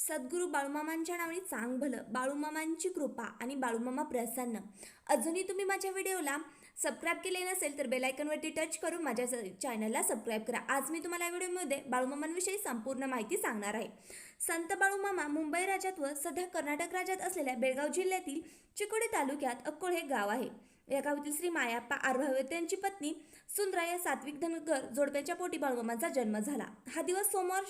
सद्गुरू बाळूमामांच्या नावाने चांग भलं बाळूमामांची कृपा आणि बाळूमामा प्रसन्न. अजूनही तुम्ही माझ्या व्हिडिओला सबस्क्राईब केले नसेल तर बेलायकनवरती टच करून माझ्या चॅनलला सबस्क्राईब करा. आज मी तुम्हाला या व्हिडिओमध्ये बाळूमामांविषयी संपूर्ण माहिती सांगणार आहे. संत बाळूमामा मुंबई राज्यात व सध्या कर्नाटक राज्यात असलेल्या बेळगाव जिल्ह्यातील चिकोडी तालुक्यात अक्कोळ हे गाव आहे. या गावातील श्री मायाप्पा आर्भावत त्यांची पत्नी सुंदरा या सात्विक धनगर जोडप्याच्या पोटी बाळूमामांचा जन्म झाला. हा दिवस सोमवार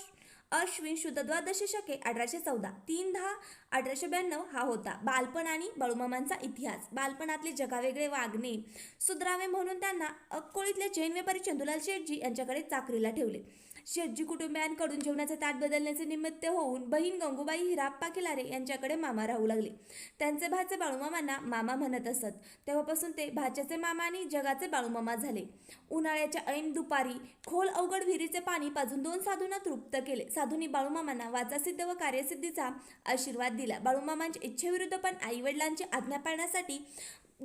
अश्विन शुद्ध द्वादश शके अठराशे चौदा. तीन दहा अठराशे ब्याण्णव हा होता. बालपण आणि बळुमामांचा इतिहास. बालपणातले जगावेगळे वागणे सुधरावे म्हणून त्यांना अक्कोळीतले जैन व्यापारी चंदुलाल शेठजी यांच्याकडे चाकरीला ठेवले. शेठजी कुटुंबियांकडून जेवणाचे ताट बदलण्याचे निमित्त होऊन बहीण गंगूबाई हिराप्पा किलारे यांच्याकडे मामा राहू लागले. त्यांचे भाचे बाळूमामांना मामा म्हणत असत. तेव्हापासून ते भाच्याचे मामा आणि जगाचे बाळूमामा झाले. उन्हाळ्याच्या ऐन दुपारी खोल अवघड विहिरीचे पाणी पाजून दोन साधूंना तृप्त केले. साधूंनी बाळूमामांना वाचासिद्ध व कार्यसिद्धीचा आशीर्वाद दिला. बाळूमामांच्या इच्छेविरुद्ध पण आईवडिलांची आज्ञा पाळण्यासाठी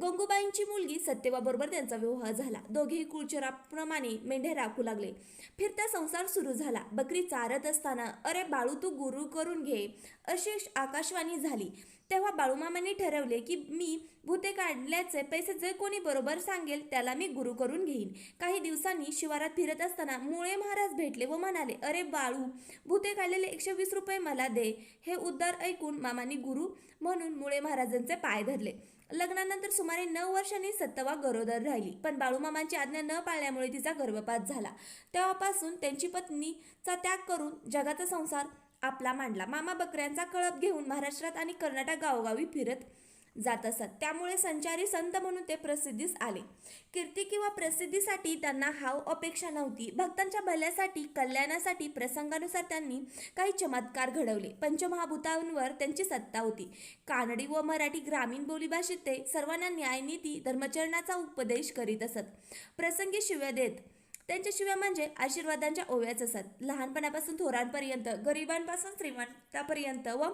गंगूबाईंची मुलगी सत्यवाबरोबर त्यांचा विवाह झाला. दोघेही कुळचराप्रमाणे मेंढे राखू लागले. फिरता संसार सुरू झाला. बकरी चारत असताना अरे बाळू तू गुरु करून घे अशी आकाशवाणी झाली. तेव्हा बाळूमामांनी ठरवले की मी भूते काढल्याचे पैसे जे कोणी बरोबर सांगेल त्याला मी गुरु करून घेईन. काही दिवसांनी शिवारात फिरत असताना मुळे महाराज भेटले व म्हणाले अरे बाळू भूते काढलेले एकशे वीस रुपये मला दे. हे उद्गार ऐकून मामांनी गुरु म्हणून मुळे महाराजांचे पाय धरले. लग्नानंतर सुमारे नऊ वर्षांनी सत्तवा गरोदर राहिली. पण बाळूमामांची आज्ञा न पाळल्यामुळे तिचा गर्भपात झाला. तेव्हापासून त्यांची पत्नीचा त्याग करून जगाचा संसार आपला मांडला. मामा बकऱ्यांचा कळप घेऊन महाराष्ट्रात आणि कर्नाटक गावोगावी फिरत जात असत. त्यामुळे संचारी संत म्हणून ते प्रसिद्धीस आले. कीर्ती किंवा प्रसिद्धीसाठी त्यांना हाव अपेक्षा नव्हती. भक्तांच्या भल्यासाठी कल्याणासाठी प्रसंगानुसार त्यांनी काही चमत्कार घडवले. पंचमहाभूतांवर त्यांची सत्ता होती. कानडी व मराठी ग्रामीण बोलीभाषेत ते सर्वांना न्यायनीती धर्मचरणाचा उपदेश करीत असत. प्रसंगी शिव्या देत त्यांच्याशिवाय म्हणजे आशीर्वादांच्या ओव्याच असतात लहानपणापासून थोरांपर्यंत गरिबांपासून श्रीमंतापर्यंत व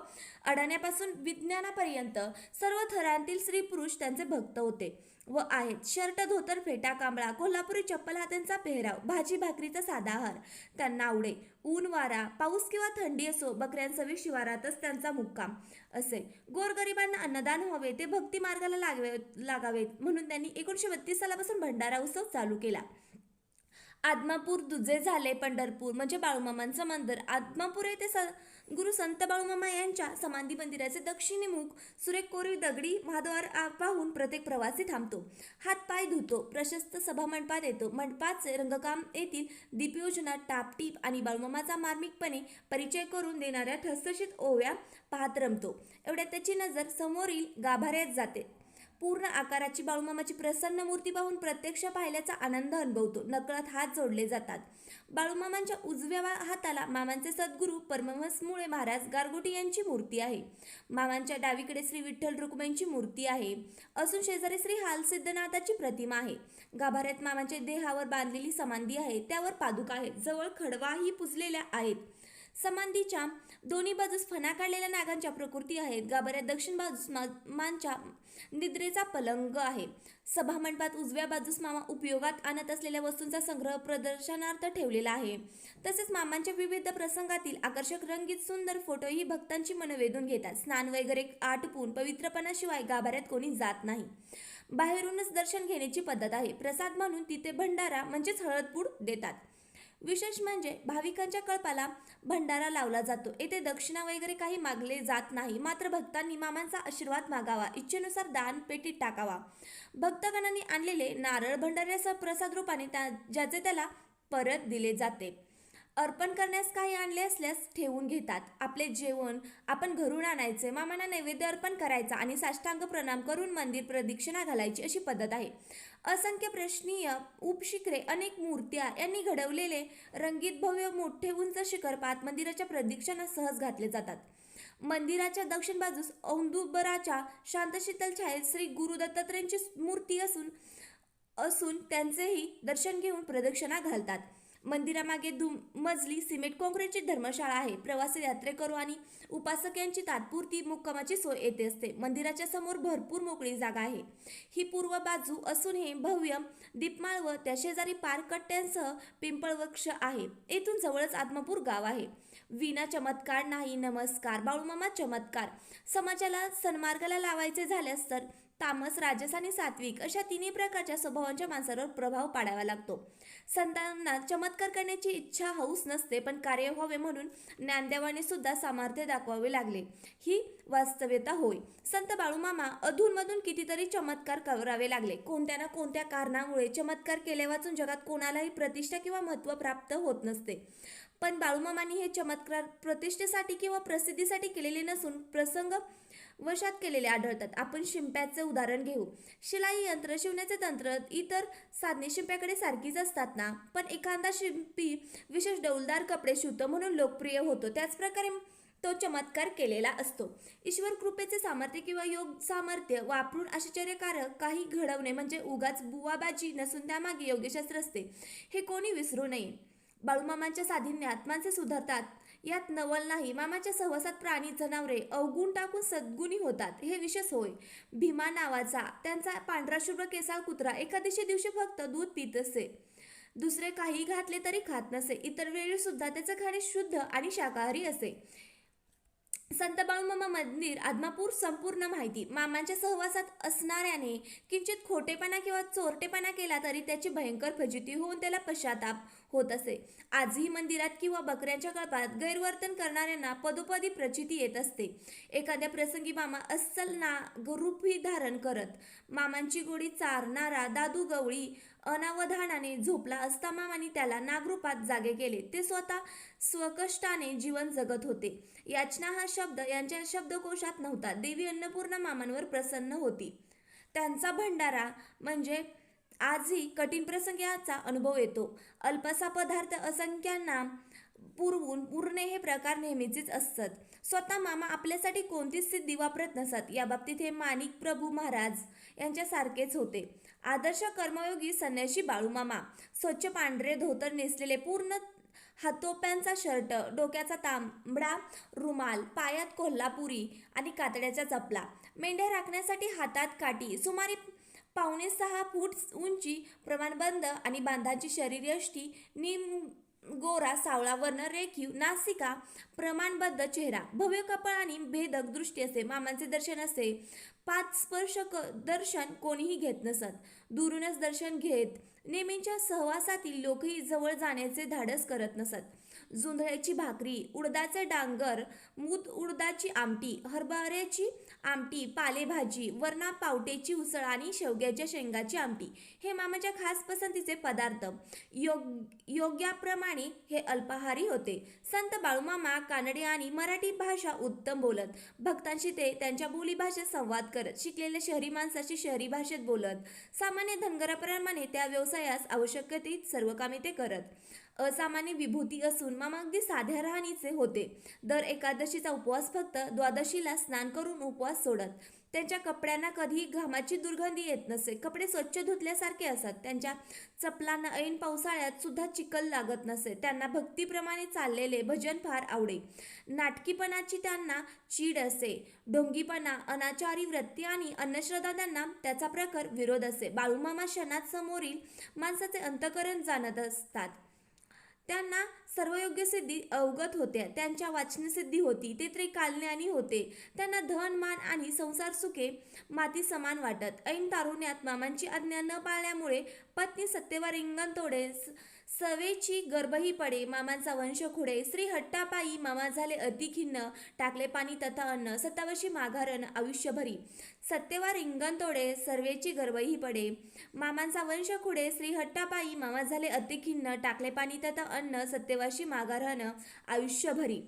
अडाण्यापासून विज्ञानापर्यंत सर्व थरांतील स्त्री पुरुष त्यांचे भक्त होते व आहेत. शर्ट धोतर फेटा कांबळा कोल्हापुरी चप्पल हा त्यांचा पेहराव भाजी भाकरीचा साधा आहार. त्यांना आवडे. ऊन वारा पाऊस किंवा थंडी असो बकऱ्यांसवी शिवारातच त्यांचा मुक्काम असे. गोरगरिबांना अन्नदान व्हावे ते भक्ती मार्गाला लागवे लागावेत म्हणून त्यांनी एकोणीसशे बत्तीस सालापासून भंडारा उत्सव चालू केला. आदमापूर दुजे झाले पंढरपूर म्हणजे बाळूमामांचं मंदिर. आदमापूर येथे स गुरु संत बाळूमामा यांच्या समाधी मंदिराचे दक्षिणीमुख सुरेख कोरीव दगडी महाद्वार पाहून प्रत्येक प्रवासी थांबतो. हात पाय धुतो प्रशस्त सभा मंडपात येतो. मंडपाचे रंगकाम येथील दीपयोजना टापटीप आणि बाळूमामाचा मार्मिकपणे परिचय करून देणाऱ्या ठसठशीत ओव्या पाहत रमतो. एवढ्यात त्याची नजर समोरील गाभाऱ्यात जाते. पूर्ण आकाराची बाळूमामाची प्रसन्न मूर्ती पाहून प्रत्यक्ष पाहिल्याचा आनंद अनुभवतो. नकळत हात जोडले जातात. बाळूमामांच्या उजव्या हाताला मामांचे सद्गुरू परमहंसमुळे महाराज गारगोटी यांची मूर्ती आहे. मामांच्या डावीकडे श्री विठ्ठल रुक्माईंची मूर्ती आहे. असून शेजारी श्री हालसिद्धनाथाची प्रतिमा आहे. गाभाऱ्यात मामांच्या देहावर बांधलेली समाधी आहे. त्यावर पादुका आहेत. जवळ खडवाही पुजलेल्या आहेत. समाधीच्या दोन्ही बाजूस फणा काढलेल्या नागांच्या प्रकृती आहेत. गाभाऱ्यात दक्षिण बाजूस मामांच्या निद्रेचा पलंग आहे. सभामंडपात उजव्या बाजूस मामा उपयोगात आणत असलेल्या वस्तूंचा संग्रह प्रदर्शनार्थ ठेवलेला आहे. तसेच मामांच्या विविध प्रसंगातील आकर्षक रंगीत सुंदर फोटोही भक्तांची मन वेधून घेतात. स्नान वगैरे आटपून पवित्रपणाशिवाय गाभाऱ्यात कोणी जात नाही. बाहेरूनच दर्शन घेण्याची पद्धत आहे. प्रसाद म्हणून तिथे भंडारा म्हणजेच हळदपूड देतात. विशेष म्हणजे भाविकांच्या कळपाला भंडारा लावला जातो. येथे दक्षिणा वगैरे काही मागले जात नाही. मात्र भक्तांनी मामांचा आशीर्वाद मागावा. इच्छेनुसार दान पेटीत टाकावा. भक्तगणांनी आणलेले नारळ भंडाऱ्यासह प्रसाद रूपाने त्या ज्याचे त्याला परत दिले जाते. अर्पण करण्यास काही आणले असल्यास ठेवून घेतात. आपले जेवण आपण घरून आणायचे मामांना नैवेद्य अर्पण करायचा आणि साष्टांग प्रणाम करून मंदिर प्रदक्षिणा घालायची अशी पद्धत आहे. असंख्य प्रश्नीय उपशिखरे अनेक मूर्त्या यांनी घडवलेले रंगीत भव्य मोठे उंच शिखर पात मंदिराच्या प्रदक्षिणा सहज घातले जातात. मंदिराच्या दक्षिण बाजूस औंदुबराच्या शांतशीतल छायेत श्री गुरु दत्तात्रयांची मूर्ती असून असून त्यांचेही दर्शन घेऊन प्रदक्षिणा घालतात. मंदिरामागे दुम मजली सिमेंट काँक्रीटची धर्मशाळा आहे. प्रवासी यात्रेकरू आणि उपासक यांची तात्पुरती मुक्कामाची सोय येथे असते. मंदिराच्या समोर भरपूर मोकळी जागा आहे. ही पूर्व बाजू असून हे भव्य दीपमाळ व त्या शेजारी पारकट्ट्यांसह पिंपळ वृक्ष आहे. येथून जवळच आत्मापूर गाव आहे. विना चमत्कार नाही नमस्कार. बाळूमामा चमत्कार. समाजाला सन्मार्गाला लावायचे झाल्यास तर तामस राजस आणि सात्विक अशा तिन्ही प्रकारच्या स्वभावांच्या माणसावर प्रभाव पाडावा लागतो. संतांना चमत्कार करण्याची इच्छा हौस नसते पण कार्य व्हावे म्हणून ज्ञानदेवाने सुद्धा सामर्थ्य दाखवावे लागले. ही वास्तव्यता होय. संत बाळूमामा अधूनमधून कितीतरी चमत्कार करावे लागले. कोणत्या ना कोणत्या कारणामुळे चमत्कार केले वाचून जगात कोणालाही प्रतिष्ठा किंवा महत्त्व प्राप्त होत नसते. पण बाळूमामांनी हे चमत्कार प्रतिष्ठेसाठी किंवा प्रसिद्धीसाठी केलेले नसून प्रसंग वशात केलेले आढळतात. आपण शिंप्याचे उदाहरण घेऊ. शिलाई यंत्र शिवण्याचे तंत्र इतर साधने शिंप्याकडे सारखीच असतात ना? पण एखादा शिंपी विशेष डौलदार कपडे शिवतो म्हणून लोकप्रिय होतो. त्याचप्रकारे तो चमत्कार केलेला असतो. ईश्वर कृपेचे सामर्थ्य किंवा योग सामर्थ्य वापरून आश्चर्यकारक काही घडवणे म्हणजे उगाच बुवाबाजी नसून त्यामागे योग्यशास्त्र असते. हे कोणी विसरू नये. बाळूमामांच्या साधिन्यात माणसे सुधारतात. यात नवल नाही मामाच्या सहवासात प्राणी जनावरे अवगुण टाकून सद्गुणी होतात हे विशेष होय. भीमा नावाचा त्यांचा पांढरा शुभ्र केसाळ कुत्रा एकादशी दिवशी फक्त दूध पित असे. दुसरे काही घातले तरी खात नसे इतर वेळी सुद्धा त्याचं खाणे शुद्ध आणि शाकाहारी असे. संत बाळूमामा मंदिर आदमापूर संपूर्ण माहिती. मामांच्या सहवासात असणाऱ्याने किंचित खोटेपणा किंवा चोरटेपणा केला तरी त्याची भयंकर फजिती होऊन त्याला पश्चाताप होत असे. आजही मंदिरात किंवा बकऱ्यांच्या कळपात गैरवर्तन करणाऱ्यांना पदोपदी प्रचिती येत असते. एखाद्या प्रसंगी मामा अस्सल नागरूपी धारण करत मामांची गोडी चारणारा दादू गवळी अनावधानाने झोपला असता मामाने त्याला नागरूपात जागे केले. ते स्वतः स्वकष्टाने जीवन जगत होते. याचना हा शब्द यांच्या शब्दकोशात नव्हता. देवी अन्नपूर्णा मामांवर प्रसन्न होती. त्यांचा भंडारा म्हणजे आजही कठीण प्रसंग याचा अनुभव येतो. अल्पसा पदार्थ असंख्यांना पुरवून पुरणे हे प्रकार नेहमीचेच असतात. स्वतः मामा आपल्यासाठी कोणतीच सिद्धी वापरत नसत. या बाबतीत हे माणिक प्रभू महाराज यांच्यासारखेच होते. आदर्श कर्मयोगी संन्याशी बाळूमामा. स्वच्छ पांढरे धोतर नेसलेले पूर्ण हातोप्यांचा शर्ट डोक्याचा तांबडा रुमाल पायात कोल्हापुरी आणि कातड्याचा चपला मेंढ्या राखण्यासाठी हातात काठी सुमारे पावणे सहा फूट उंची प्रमाणबंद आणि बांधाची शरीरयष्टी निम गोरा सावळा वर्ण रेखीव नासिका प्रमाणबद्ध चेहरा भव्य कपाळ आणि भेदक दृष्टी असे. मामांचे दर्शन असे. पाच स्पर्श दर्शन कोणीही घेत नसत. दुरूनच दर्शन घेत. नेहमीच्या सहवासातील लोकही जवळ जाण्याचे धाडस करत नसत. जुंधळ्याची भाकरी उडदाचे डांगर मूत उडदाची आमटी हरभऱ्याची आमटी पालेभाजी वरणा पावटेची उसळ आणि शेवग्याच्या शेंगाची आमटी. हे मामाच्या खास पसंतीचे पदार्थ. योग योग्याप्रमाणे हे अल्पाहारी होते. संत बाळूमामा कानडे आणि मराठी भाषा उत्तम बोलत. भक्तांशी ते त्यांच्या बोलीभाषेत संवाद करत शिकलेल्या शहरी माणसाशी शहरी भाषेत बोलत. सामान्य धनगराप्रमाणे त्या व्यवसायास आवश्यकतेत सर्व कामे ते करत. असामान्य विभूती असून मामा अगदी साध्या राहणीचे होते. दर एकादशीचा उपवास फक्त द्वादशीला स्नान करून उपवास सोडत. त्यांच्या कपड्यांना कधीही घामाची दुर्गंधी येत नसे. कपडे स्वच्छ धुतल्यासारखे असत. त्यांच्या चपलांना ऐन पावसाळ्यात सुद्धा चिखल लागत नसे. त्यांना भक्तीप्रमाणे चाललेले भजन फार आवडे. नाटकीपणाची त्यांना चीड असे. ढोंगीपणा अनाचारी वृत्ती आणि अन्नश्रद्धा त्यांना त्याचा प्रखर विरोध असे. बाळूमामा क्षणात समोरील माणसाचे अंतकरण जाणत असतात. त्यांना सर्व योग्य सिद्धी अवगत होत्या. त्यांच्या वाचनसिद्धी होती. ते त्रिकालज्ञानी होते. त्यांना धन मान आणि संसार सुखे माती समान वाटत. ऐन तारुण्यात मामांची आज्ञा न पाळल्यामुळे पत्नी सत्यवार रिंगण तोडे सवेची गर्भही पडे मामांचा वंश खुडे. श्री हट्टापायी मामा झाले अतिखिन्न टाकले पाणी तथा अन्न. सत्तावर्षी माघारण आयुष्यभरी. सत्यवार रिंगण तोडे सर्वेची गर्भही पडे. मामांचा वंश खुडे श्री हट्टापायी मामा झाले अतिखिन्न टाकले पाणी तथा अन्न. सत्यवाशी माघारण आयुष्यभरी.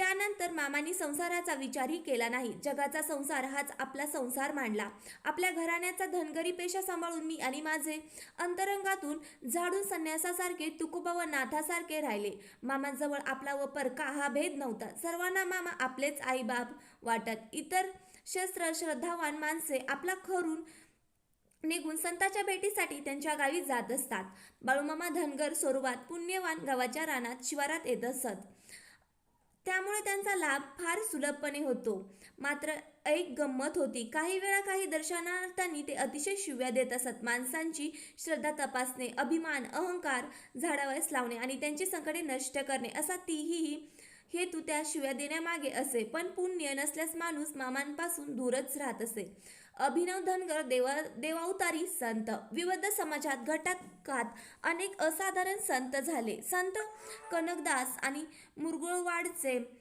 त्यानंतर मामानी संसाराचा विचारही केला नाही. जगाचा संसार हाच आपला संसार मांडला. आपल्या घराण्याचा धनगरी पेशा सांभाळून मी आणि माझे अंतरंगातून झाडून संन्यासासारखे तुकोबा व नाथासारखे राहिले. मामांजवळ आपला व परका हा भेद नव्हता. सर्वांना मामा आपलेच आईबाप वाटत. इतर शस्त्र श्रद्धावान माणसे आपला खरून निघून संताच्या भेटीसाठी त्यांच्या गावी जात असतात. बाळूमामा धनगर स्वरूपात पुण्यवान गावाच्या रानात शिवारात येत असत. त्यामुळे त्यांचा लाभ फार सुलभपणे होतो. मात्र एक गंमत होती. काही वेळा काही दर्शनार्थांनी ते अतिशय शिव्या देत असत. माणसांची श्रद्धा तपासणे अभिमान अहंकार झाडावयास लावणे आणि त्यांची संकटे नष्ट करणे असा तीही हेतू त्या शिव्या देण्यामागे असे. पण पुण्य नसल्यास माणूस मामांपासून दूरच राहत असे. अभिनव धनगर देवा देवावतारी संत. विविध समाजात घटकात अनेक असाधारण संत झाले. संत कनकदास आणि मुरगुळवाडचे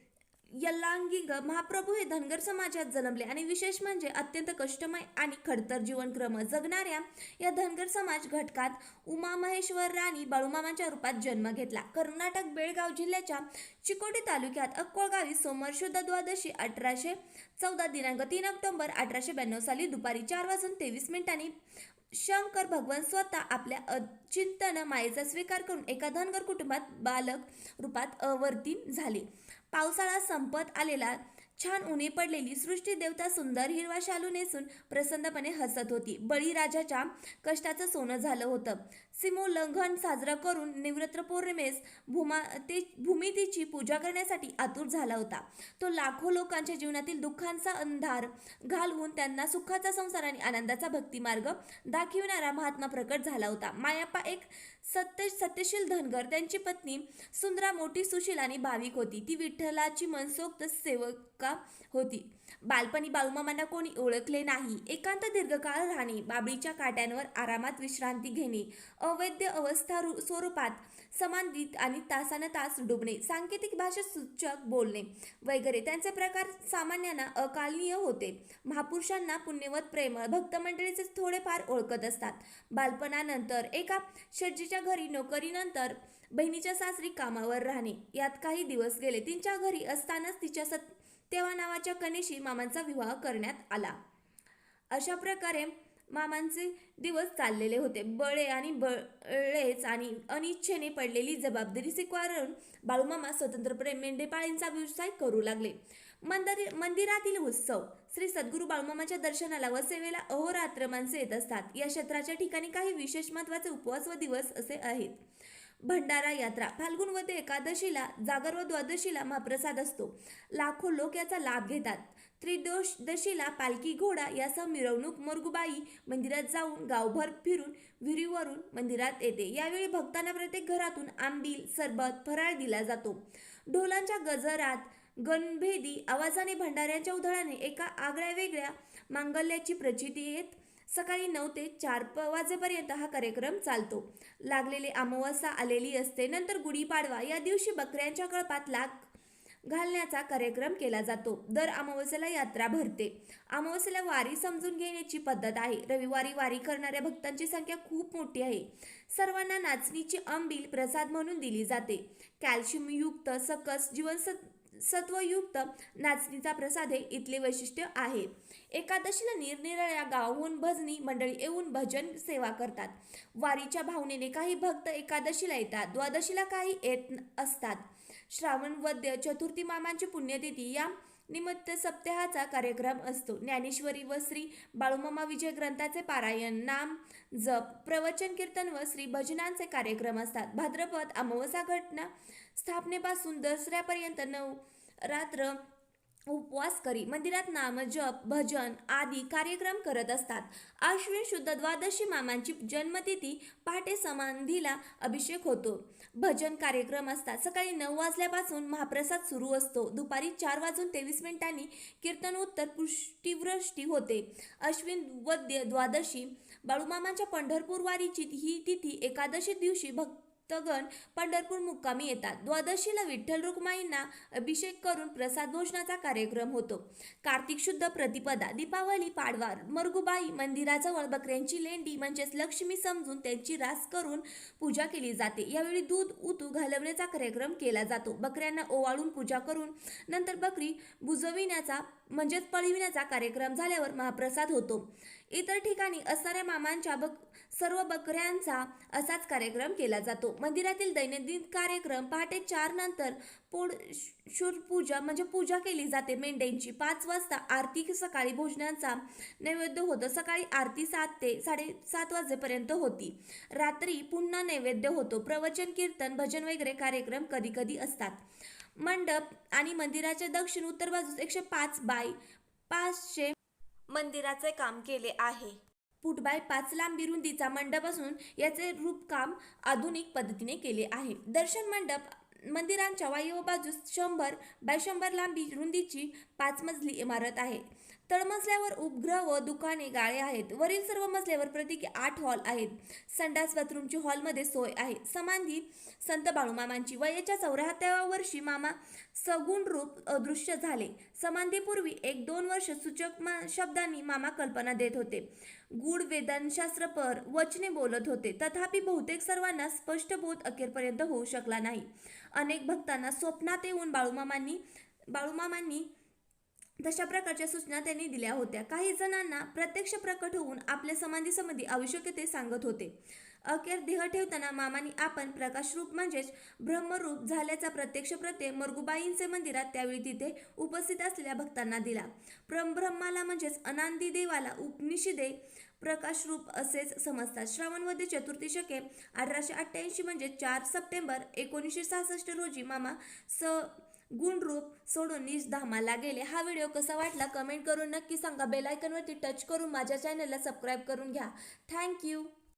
यल्लांगिंग महाप्रभू हे धनगर समाजात जन्मले आणि विशेष म्हणजे अत्यंत कष्टमय आणि खडतर जीवनक्रम जगणाऱ्या या धनगर समाज घटकात उमा महेश्वर राणी बाळूमामांच्या रूपात जन्म घेतला. कर्नाटक बेळगाव जिल्ह्याच्या चिकोटी तालुक्यात अक्कोळगावी सोमवार शुद्ध द्वादशी अठराशे चौदा दिनांक तीन ऑक्टोंबर अठराशे ब्याण्णव साली दुपारी चार वाजून तेवीस मिनिटांनी शंकर भगवान स्वतः आपल्या अचिंतन मायेचा स्वीकार करून एका धनगर कुटुंबात बालक रूपात अवर्तीन झाले. पावसाळा संपत आलेला छान उणे पडलेली सृष्टी देवता सुंदर हिरवा शालू नेसून प्रसन्नपणे हसत होती. बळीराजाच्या कष्टाचं सोनं झालं होतं. सीमोल्लंघन साजरं करून निवृत्त पौर्णिमेस भूमा ते भूमितीची पूजा करण्यासाठी आतुर झाला होता. तो लाखो लोकांच्या जीवनातील दुःखांचा अंधार घालवून त्यांना सुखाचा संसार आणि आनंदाचा भक्तिमार्ग दाखविणारा महात्मा प्रकट झाला होता. मायाप्पा एक सत्य सत्यशील धनगर. त्यांची पत्नी सुंदरा मोठी सुशील आणि भाविक होती. ती विठ्ठलाची मनसोक्त सेवका होती. बालपणी बाळूमामांना कोणी ओळखले नाही. एकांत दीर्घकाळ राहणे बाबळीच्या काट्यांवर आरामात विश्रांती घेणे अवैध अवस्था रु- स्वरूपात समांधित आणि तासानं तास डुबणे सांकेतिक भाषा सूचक बोलणे वगैरे त्यांचे प्रकार सामान्यांना अकालनीय होते. महापुरुषांना पुण्यवत प्रेमळ भक्त मंडळीचे थोडेफार ओळखत असतात. बालपणानंतर एका शेटजीच्या घरी नोकरीनंतर बहिणीच्या सासरी कामावर राहणे. यात काही दिवस गेले तिच्या घरी असतानाच तिच्या सत्यवा नावाच्या कनेशी मामांचा विवाह करण्यात आला. अशा प्रकारे मामांचे दिवस चाललेले होते. बळे आणि बळेच आणि अनिच्छेने पडलेली जबाबदारी स्वीकारून बाळूमामा स्वतंत्रपणे मेंढेपाळींचा व्यवसाय करू लागले. मंदिर मंदिरातील उत्सव श्री सद्गुरू बाळूमामाच्या दर्शनाला व सेवेला अहोरात्र माणसे येत असतात. या क्षेत्राच्या ठिकाणी काही विशेष महत्त्वाचे उपवास व दिवस असे आहेत. भंडारा यात्रा फाल्गुन वद्य एकादशीला जागर व द्वादशीला महाप्रसाद असतो. लाखो लोक याचा लाभ घेतात. त्रिदोषदशीला पालखी घोडा यासह मिरवणूक मोरगुबाई मंदिरात जाऊन गावभर फिरून विहिरीवरून मंदिरात येते. यावेळी भक्तांना प्रत्येक घरातून आंबील सरबत फराळ दिला जातो. ढोलांच्या गजरात गणभेदी आवाजाने भंडाऱ्यांच्या उधळाने एका आगळ्या वेगळ्या मांगल्याची प्रचिती येत सकाळी नऊ ते चार प वाजेपर्यंत हा कार्यक्रम चालतो. लागलेले अमावस्या आलेली असते. नंतर गुढीपाडवा. या दिवशी बकऱ्यांच्या कळपात लाग घालण्याचा कार्यक्रम केला जातो. दर अमावस्याला यात्रा भरते. अमावस्याला वारी समजून घेण्याची पद्धत आहे. रविवारी वारी करणाऱ्या भक्तांची संख्या खूप मोठी आहे. सर्वांना नाचणीची अंबील प्रसाद म्हणून दिली जाते. कॅल्शियमयुक्त सकस जीवनसत् सत्वयुक्त नाचणीचा प्रसाद हे इथले वैशिष्ट्य आहे. एकादशीला निरनिराळ्या गावाहून भजनी मंडळी येऊन भजन सेवा करतात. वारीच्या भावनेने काही भक्त एकादशीला येतात. द्वादशीला काही येत असतात. श्रावण वद्य चतुर्थी मामांची पुण्यतिथी या निमित्त सप्ताहाचा कार्यक्रम असतो. ज्ञानेश्वरी व श्री बाळूमामा विजय ग्रंथाचे पारायण नाम जप प्रवचन कीर्तन व श्री भजनांचे कार्यक्रम असतात. भाद्रपद अमावस्या घटना स्थापनेपासून दसऱ्यापर्यंत नऊ रात्र उपवास करी मंदिरात नामजप भजन आदी कार्यक्रम करत असतात. आश्विन शुद्ध द्वादशी मामांची जन्मतिथी पहाटे समाधीला अभिषेक होतो. भजन कार्यक्रम असतात. सकाळी नऊ वाजल्यापासून महाप्रसाद सुरू असतो. दुपारी चार वाजून तेवीस मिनिटांनी कीर्तनोत्तर पुष्टीवृष्टी होते. अश्विन वद्य द्वादशी बाळूमामांच्या पंढरपूर वारीची ही तिथी एकादशी दिवशी भक्त भक्तगण पंढरपूर मुक्कामी येतात. द्वादशीला विठ्ठल रुक्माईंना अभिषेक करून प्रसाद भोजनाचा कार्यक्रम होतो. कार्तिक शुद्ध प्रतिपदा दीपावली पाडवा मरगुबाई मंदिराजवळ बकऱ्यांची लेंडी म्हणजेच लक्ष्मी समजून त्यांची रास करून पूजा केली जाते. यावेळी दूध उतू घालवण्याचा कार्यक्रम केला जातो. बकऱ्यांना ओवाळून पूजा करून नंतर बकरी बुजविण्याचा म्हणजेच पळविण्याचा कार्यक्रम झाल्यावर महाप्रसाद होतो. इतर ठिकाणी असणाऱ्या मामांच्या बक सर्व बकऱ्यांचा असाच कार्यक्रम केला जातो. मंदिरातील दैनंदिन कार्यक्रम पहाटे चार नंतर पोड शूर पूजा म्हणजे पूजा केली जाते. मेंढ्यांची पाच वाजता आरती सकाळी भोजनाचा नैवेद्य होतं. सकाळी आरती सात ते साडेसात वाजेपर्यंत होती. रात्री पुन्हा नैवेद्य होतो. प्रवचन कीर्तन भजन वगैरे कार्यक्रम कधी कधी असतात. मंडप आणि मंदिराच्या दक्षिण उत्तर बाजूस एकशे पाच बाय पाचशे मंदिराचे काम केले आहे. फूट बाय पाच लांबी रुंदीचा मंडप असून याचे रूपकाम आधुनिक पद्धतीने केले आहे. दर्शन मंडप मंदिरांच्या वायव्य बाजूस शंभर बाय शंभर लांबी रुंदीची पाच मजली इमारत आहे. तळमजल्यावर उपग्रह व दुकाने गाळे आहेत. वरील सर्व मजल्यावर प्रत्येकी आठ हॉल आहेत. संडास बाथरूमची हॉलमध्ये सोय आहे. समाधी संत बाळूमामांची. वयाच्या चौऱ्याहत्तराव्या वर्षी मामा सगुण रूप अदृश्य झाले. समाधीपूर्वी एक दोन वर्ष सूचक मा- शब्दांनी मामा कल्पना देत होते. गूढ वेदांशास्त्रपर वचने बोलत होते. तथापि बहुतेक सर्वांना स्पष्ट बोध अखेरपर्यंत होऊ शकला नाही. अनेक भक्तांना स्वप्नात येऊन बाळूमामांनी बाळूमामांनी तशा प्रकारच्या सूचना त्यांनी दिल्या होत्या. काही जणांना प्रत्यक्ष प्रकट होऊन आपल्या समाधीसंबंधी आवश्यकते सांगत होते. अखेर देह ठेवताना मामानी आपण प्रकाशरूप म्हणजेच ब्रह्मरूप झाल्याचा प्रत्यक्ष प्रत्यय मरगुबाईंचे मंदिरात त्यावेळी तिथे उपस्थित असलेल्या भक्तांना दिला. ब्रह्माला म्हणजेच अनांदी देवाला उपनिषदे प्रकाशरूप असेच समजतात. श्रावणवद्य चतुर्थी शके अठराशे अठ्ठ्याऐंशी म्हणजे चार सप्टेंबर एकोणीसशे सहासष्ट रोजी मामा स गुणरूप सोडून निज धामाला गेले. हा व्हिडिओ कसा वाटला कमेंट करून नक्की सांगा. बेलायकनवरती टच करून माझ्या चॅनलला सबस्क्राईब करून घ्या. थँक्यू